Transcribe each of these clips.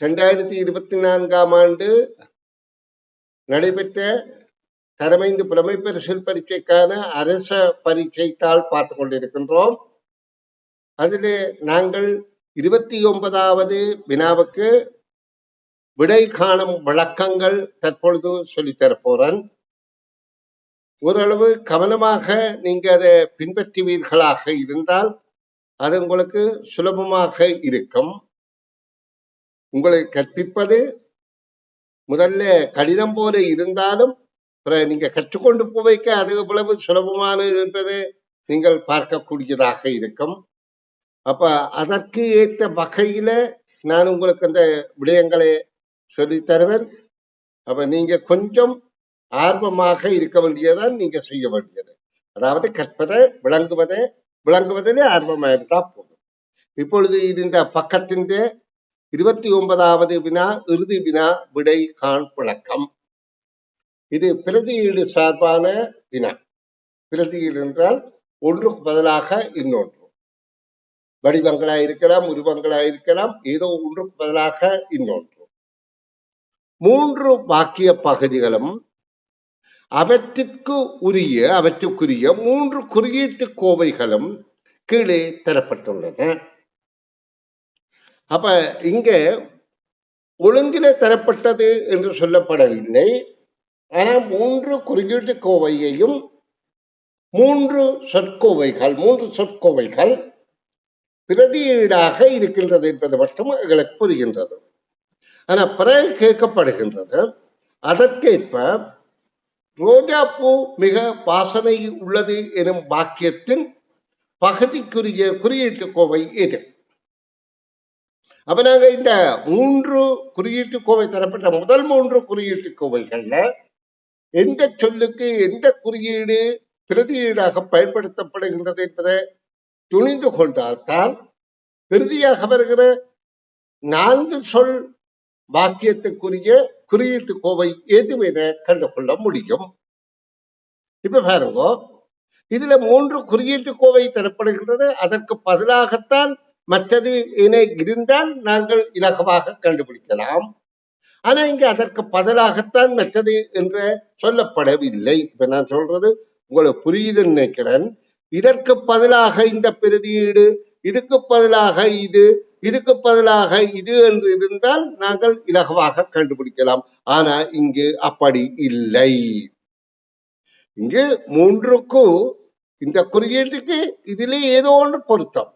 ரெண்டாயிரத்தி இருபத்தி நான்காம் ஆண்டு நடைபெற்ற தரமைந்து புலமை பரிசில் பரீட்சைக்கான அரச பரீட்சைத்தால் பார்த்து கொண்டிருக்கின்றோம். அதிலே நாங்கள் இருபத்தி ஒன்பதாவது வினாவுக்கு விடை காணும் விளக்கங்கள் தற்பொழுது சொல்லித்தரப்போறன் ஓரளவு கவனமாக நீங்க அதை பின்பற்றுவீர்களாக இருந்தால் அது உங்களுக்கு சுலபமாக இருக்கும். உங்களை கற்பிப்பது முதல்ல கடிதம் போல இருந்தாலும் நீங்க கற்றுக்கொண்டு போவைக்க அது எவ்வளவு சுலபமானது என்பது நீங்கள் பார்க்கக்கூடியதாக இருக்கும். அப்ப அதற்கு ஏற்ற வகையில நான் உங்களுக்கு அந்த விடயங்களை சொல்லித் தருவேன். அப்ப நீங்க கொஞ்சம் ஆர்வமாக இருக்க வேண்டியதான் நீங்க செய்ய வேண்டியது. அதாவது கற்பதை விளங்குவதை விளங்குவதிலே ஆர்வமாக இருந்தா போதும். இப்பொழுது இது இந்த பக்கத்தின் இருபத்தி ஒன்பதாவது வினா இறுதி வினா விடை காண் விளக்கம் இது பிரதியீடு சார்பான வினா. பிரதியீடு என்றால் ஒன்றுக்கு பதிலாக இன்னொன்று. வடிவங்களா இருக்கலாம் உருவங்களா இருக்கலாம் ஏதோ ஒன்றுக்கு பதிலாக இன்னொன்று. மூன்று வாக்கிய பகுதிகளும் அவற்றிற்கு உரிய அவற்றுக்குரிய மூன்று குறியீட்டு கோவைகளும் கீழே தரப்பட்டுள்ளன. அப்ப இங்க ஒழுங்கில தரப்பட்டது என்று சொல்லப்படவில்லை. ஆனால் மூன்று குறியீட்டு கோவையையும் மூன்று சொற்கோவைகள் மூன்று சொற்கோவைகள் பிரதியீடாக இருக்கின்றது என்பது மட்டும் எங்களுக்கு புரிகின்றது. ஆனால் பிறகு கேட்கப்படுகின்றது. அதற்கேற்ப ரோஜா பூ மிக வாசனை உள்ளது எனும் வாக்கியத்தின் பகுதிக்குரிய குறியீட்டு கோவை எது? அப்ப நாங்க இந்த மூன்று குறியீட்டு கோவை தரப்பட்ட முதல் மூன்று குறியீட்டு கோவைகள்ல எந்த சொல்லுக்கு எந்த குறியீடு பிரதியீடாக பயன்படுத்தப்படுகின்றது என்பதை துணிந்து கொண்டால்தான் இறுதியாக வருகிற நான்கு சொல் வாக்கியத்துக்குரிய குறியீட்டு கோவை எதுவென கண்டுகொள்ள முடியும். இப்ப பாருங்க இதுல மூன்று குறியீட்டு கோவை தரப்படுகின்றது. அதற்கு பதிலாகத்தான் மற்றது என இருந்தால் நாங்கள் இலகுவாக கண்டுபிடிக்கலாம். ஆனா இங்க அதற்கு பதிலாகத்தான் மற்றது என்று சொல்லப்படவில்லை. இப்ப நான் சொல்றது உங்களுக்கு புரியுதுன்னு நினைக்கிறேன். இதற்கு பதிலாக இந்த பிரதியீடு இதுக்கு பதிலாக இது இதுக்கு பதிலாக இது என்று இருந்தால் நாங்கள் இலகுவாக கண்டுபிடிக்கலாம். ஆனா இங்கு அப்படி இல்லை. இங்கு மூன்றுக்கும் இந்த குறியீட்டுக்கு இதிலே ஏதோ ஒன்று பொருத்தம்.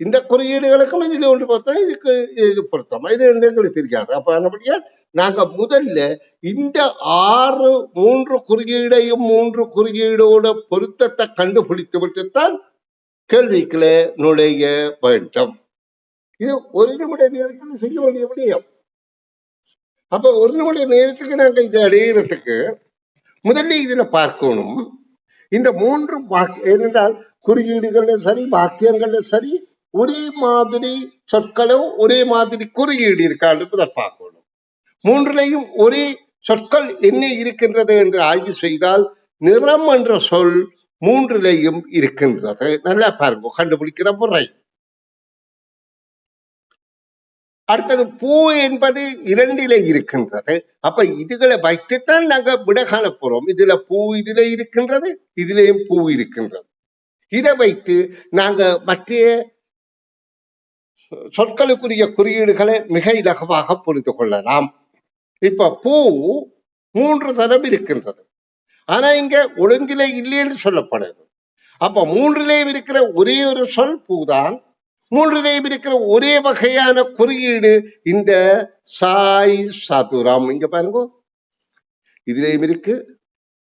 இந்த குறியீடுகளுக்கும் இதில் ஒன்று பார்த்தா இதுக்கு இது பொருத்தம். இது எங்களுக்கு தெரியாது. அப்ப அதன்படியா நாங்க முதல்ல இந்த ஆறு மூன்று குறியீடையும் மூன்று குறியீடோட பொருத்தத்தை கண்டுபிடித்து விட்டுத்தான் கேள்விக்குள்ள நுழைய வேண்டும். இது ஒரு நிமிட நேரத்தில் செய்ய வேண்டிய விடயம். அப்ப ஒரு நிமிட நேரத்துக்கு நாங்க இதை அடையிறதுக்கு முதல்ல இதுல பார்க்கணும். இந்த மூன்று வாக்கு ஏனென்றால் குறியீடுகள்ல சரி வாக்கியங்கள்ல சரி ஒரே மாதிரி சொற்களும் ஒரே மாதிரி குறியீடு இருக்கான்னு இதை பார்க்கணும் மூன்றிலையும் ஒரே சொற்கள் என்ன இருக்கின்றது என்று ஆய்வு செய்தால் நிறம் என்ற சொல் மூன்றிலையும் இருக்கின்றது. நல்லா பாருங்க கண்டுபிடிக்கிற முறை. அடுத்தது பூ என்பது இரண்டிலே இருக்கின்றது. அப்ப இதுகளை வைத்துத்தான் நாங்க விட காண போறோம். இதுல பூ இதுல இருக்கின்றது இதுலயும் பூ இருக்கின்றது. இதை வைத்து நாங்க மற்ற சொற்களுக்குரிய குறியீடுகளை மிக இலகுவாக புரிந்து கொள்ளலாம். இப்ப பூ மூன்று தரம் இருக்கின்றது. ஆனா இங்க ஒழுங்கிலே இல்லைன்னு சொல்லப்படுது. அப்ப மூன்றிலேயும் இருக்கிற ஒரே ஒரு சொல் பூதான். மூன்றிலேயும் இருக்கிற ஒரே வகையான குறியீடு இந்த சாய் சதுரம். இங்க பாருங்க. இதுலேயும் இருக்கு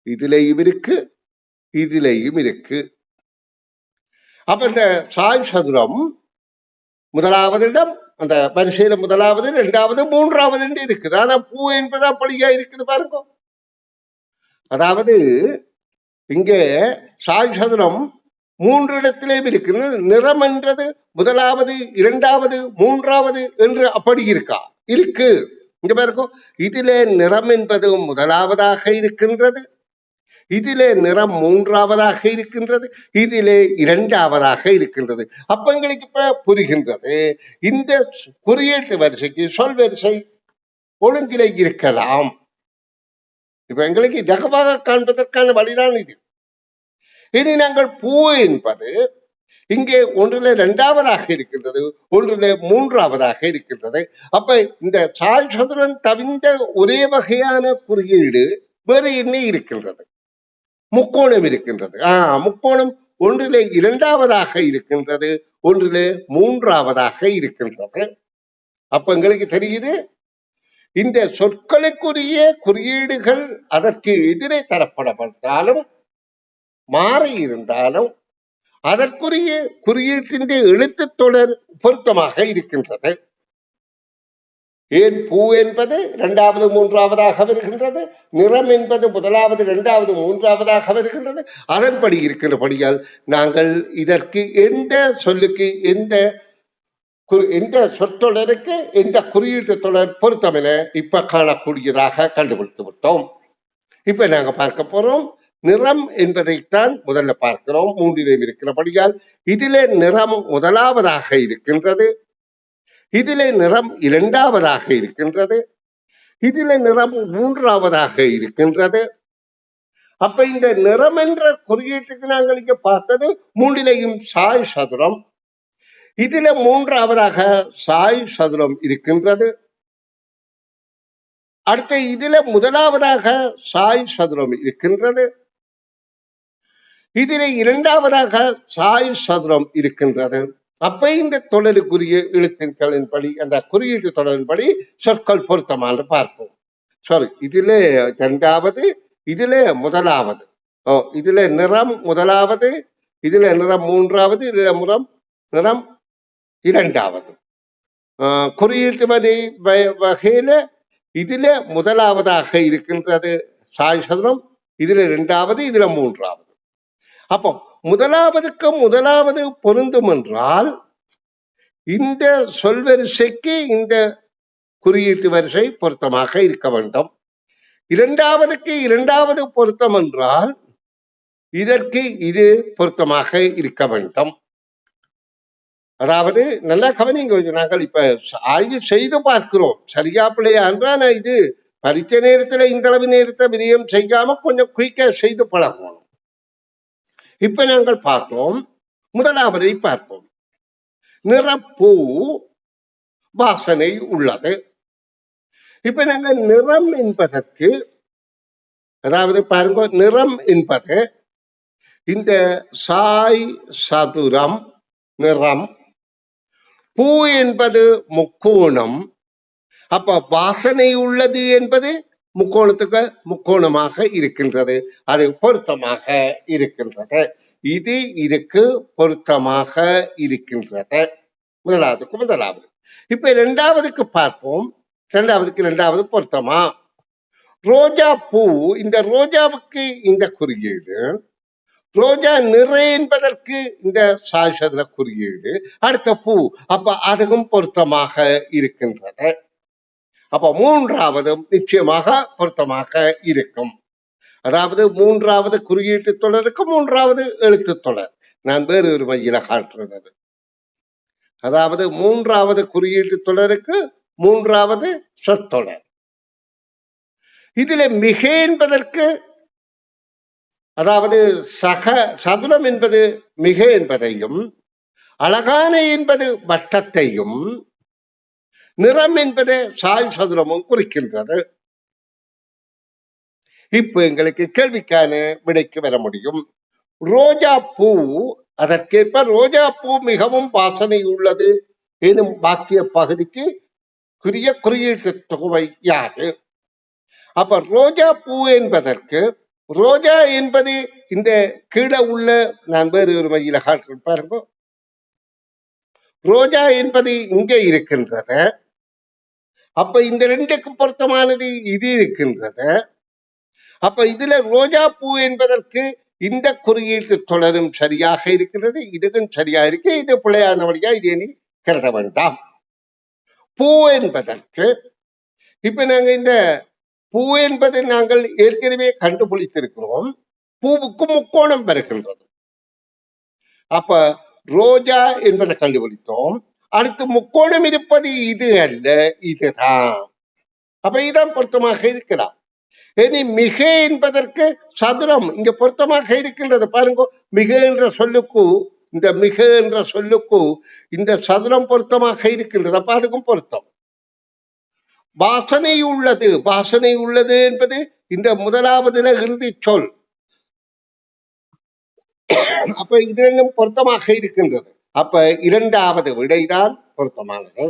இதுலேயும் இருக்கு இதுலேயும் இருக்கு. அப்ப இந்த சாய் சதுரம் முதலாவது இடம் அந்த வரிசையில முதலாவது இரண்டாவது மூன்றாவது என்று இருக்குது. ஆனா பூ என்பது அப்படியா இருக்குது பாருங்க. அதாவது இங்கே சாய் சதுரம் மூன்று இடத்திலேயும் இருக்கிறது. நிறம் என்றது முதலாவது இரண்டாவது மூன்றாவது என்று அப்படி இருக்கா? இருக்கு. இங்க பாருங்க. இதிலே நிறம் என்பது முதலாவதாக இருக்கின்றது. இதிலே நிறம் மூன்றாவதாக இருக்கின்றது இதிலே இரண்டாவதாக இருக்கின்றது. அப்ப எங்களுக்கு இப்ப புரிகின்றது. இந்த குறியீட்டு வரிசைக்கு சொல் வரிசை ஒழுங்கிலே இருக்கலாம். இப்ப எங்களுக்கு இலகுவாக காண்பதற்கான வழிதான் இது. இனி நாங்கள் பூ என்பது இங்கே ஒன்றிலே இரண்டாவதாக இருக்கின்றது ஒன்றிலே மூன்றாவதாக இருக்கின்றது. அப்ப இந்த சால் சதுரன் தவிந்த ஒரே வகையான குறியீடு வேறு என்ன இருக்கின்றது. முக்கோணம் இருக்கின்றது. ஆஹ் முக்கோணம் ஒன்றிலே இரண்டாவதாக இருக்கின்றது ஒன்றிலே மூன்றாவதாக இருக்கின்றது. அப்ப எங்களுக்கு தெரியுது இந்த சொற்களுக்குரிய குறியீடுகள் அதற்கு எதிரே தரப்படப்பட்டாலும் மாறி இருந்தாலும் அதற்குரிய குறியீட்டின் எழுத்து தொடர் பொருத்தமாக இருக்கின்றது. ஏன் பூ என்பது இரண்டாவது மூன்றாவதாக வருகின்றது? நிறம் என்பது முதலாவது இரண்டாவது மூன்றாவதாக வருகின்றது? அதன்படி இருக்கிறபடியால் நாங்கள் இதற்கு எந்த சொல்லுக்கு எந்த எந்த சொற்றொடருக்கு எந்த குறியீட்டு தொடர் பொருத்தம் என இப்ப காணக்கூடியதாக கண்டுபிடித்து விட்டோம். இப்ப நாங்க பார்க்க போறோம் நிறம் என்பதைத்தான் முதல்ல பார்க்கிறோம். மூன்றிலையும் இருக்கிறபடியால் இதிலே நிறம் முதலாவதாக இருக்கின்றது. இதிலே நிறம் இரண்டாவதாக இருக்கின்றது. இதிலே நிறம் மூன்றாவதாக இருக்கின்றது. அப்ப இந்த நிறம் என்ற குறியீட்டுக்கு நாங்கள் இங்க பார்த்தது மூன்றிலேயும் சாய் சதுரம். இதில மூன்றாவதாக சாய் சதுரம் இருக்கின்றது. அடுத்து இதில முதலாவதாக சாய் சதுரம் இருக்கின்றது. இதில் இரண்டாவதாக சாய் சதுரம் இருக்கின்றது. அப்ப இந்த தொடருக்குரிய எழுத்துக்களின்படி அந்த குறியீட்டு தொடரின்படி சொற்கள் பொருத்தமானு பார்ப்போம். சாரி இதிலே இரண்டாவது இதிலே முதலாவது. ஓ இதிலே நிறம் முதலாவது இதிலே நிறம் மூன்றாவது இதிலே முறம் நிறம் இரண்டாவது. ஆஹ் குறியீட்டு வரி வ- வகையில இதுல முதலாவதாக இருக்கின்றது சாய் சதுரம் இதுல இரண்டாவது இதுல மூன்றாவது. அப்போ முதலாவதுக்கு முதலாவது பொருந்தும் என்றால் இந்த சொல்வரிசைக்கு இந்த குறியீட்டு வரிசை பொருத்தமாக இருக்க வேண்டும். இரண்டாவதுக்கு இரண்டாவது பொருத்தம் என்றால் இதற்கு இது பொருத்தமாக இருக்க வேண்டும். அதாவது நல்லா கவனிங்க கொஞ்சம். நாங்கள் இப்ப ஆய்வு செய்து பார்க்கிறோம். சரியா பிள்ளையா? என்றால் இது பரீட்சை நேரத்துல இந்த அளவு நேரத்தை விரியம் செய்யாம கொஞ்சம் குயிக்கா செய்து பழகணும் இப்ப நாங்கள் பார்த்தோம். முதலாவதை பார்ப்போம். நிறப்பூ வாசனை உள்ளது. இப்ப நாங்கள் நிறம் என்பதற்கு அதாவது பாருங்க நிறம் என்பது இந்த சாய் சதுரம் நிறம். பூ என்பது முக்கோணம். அப்ப வாசனை உள்ளது என்பது முக்கோணத்துக்கு முக்கோணமாக இருக்கின்றது. அது பொருத்தமாக இருக்கின்றது. இது இதுக்கு பொருத்தமாக இருக்கின்றது. முதலாவதுக்கு முதலாவது. இப்ப இரண்டாவதுக்கு பார்ப்போம். இரண்டாவதுக்கு இரண்டாவது பொருத்தமா? ரோஜா பூ இந்த ரோஜாவுக்கு இந்த குறியீடு. ரோஜா நிறை என்பதற்கு இந்த சாய்சதுர குறியீடு. அடுத்த பூ அப்ப அதுவும் பொருத்தமாக இருக்கின்றது. அப்ப மூன்றாவதும் நிச்சயமாக பொருத்தமாக இருக்கும். அதாவது மூன்றாவது குறியீட்டு தொடருக்கு மூன்றாவது எழுத்து தொடர். நான் வேறு ஒரு வழியில காட்டுறது. அதாவது மூன்றாவது குறியீட்டு தொடருக்கு மூன்றாவது சொற்றொடர். இதுல மிக என்பதற்கு அதாவது சக சதுரம் என்பது மிக என்பதையும் அழகான என்பது வட்டத்தையும் நிறம் என்பது சாய் சதுரமும் குறிக்கின்றது. இப்ப எங்களுக்கு கேள்விக்கான விடைக்கு வர முடியும். ரோஜா பூ அதற்கேற்ப ரோஜா பூ மிகவும் வாசனை உள்ளது. எனும் வாக்கிய பகுதிக்கு குறிய குறியீட்டு தொகை யாது? அப்ப ரோஜா பூ என்பதற்கு ரோஜா என்பது இந்த கீழே உள்ள நான் வேறு ஒரு மையில காட்டுறேன் பாருங்க. ரோஜா என்பது இங்கே இருக்கின்றது. அப்ப இந்த ரெண்டுக்கு பொருத்தமானது இது இருக்கின்றது. அப்ப இதுல ரோஜா பூ என்பதற்கு இந்த குறியீட்டு தொடரும் சரியாக இருக்கிறது இதுவும் சரியா இருக்கு இது பிள்ளையானபடியா இது நீ கருத வேண்டாம். பூ என்பதற்கு இப்ப நாங்க இந்த பூ என்பதை நாங்கள் ஏற்கனவே கண்டுபிடித்திருக்கிறோம். பூவுக்கு முக்கோணம் பெறுகின்றது. அப்ப ரோஜா என்பதை கண்டுபிடித்தோம். அடுத்து முக்கோணம் இருப்பது இது அல்ல இதுதான். அப்ப இதான் பொருத்தமாக இருக்கலாம் இனி மிக என்பதற்கு சதுரம் இங்க பொருத்தமாக இருக்கின்றது. பாருங்க மிக என்ற சொல்லுக்கு இந்த மிக என்ற சொல்லுக்கு இந்த சதுரம் பொருத்தமாக இருக்கின்றது. அப்ப அதுக்கும் பொருத்தம். வாசனை உள்ளது. வாசனை உள்ளது என்பது இந்த முதலாவதுல இறுதி சொல். அப்ப இது பொருத்தமாக இருக்கின்றது. அப்ப இரண்டாவது விடைதான் பொருத்தமானது.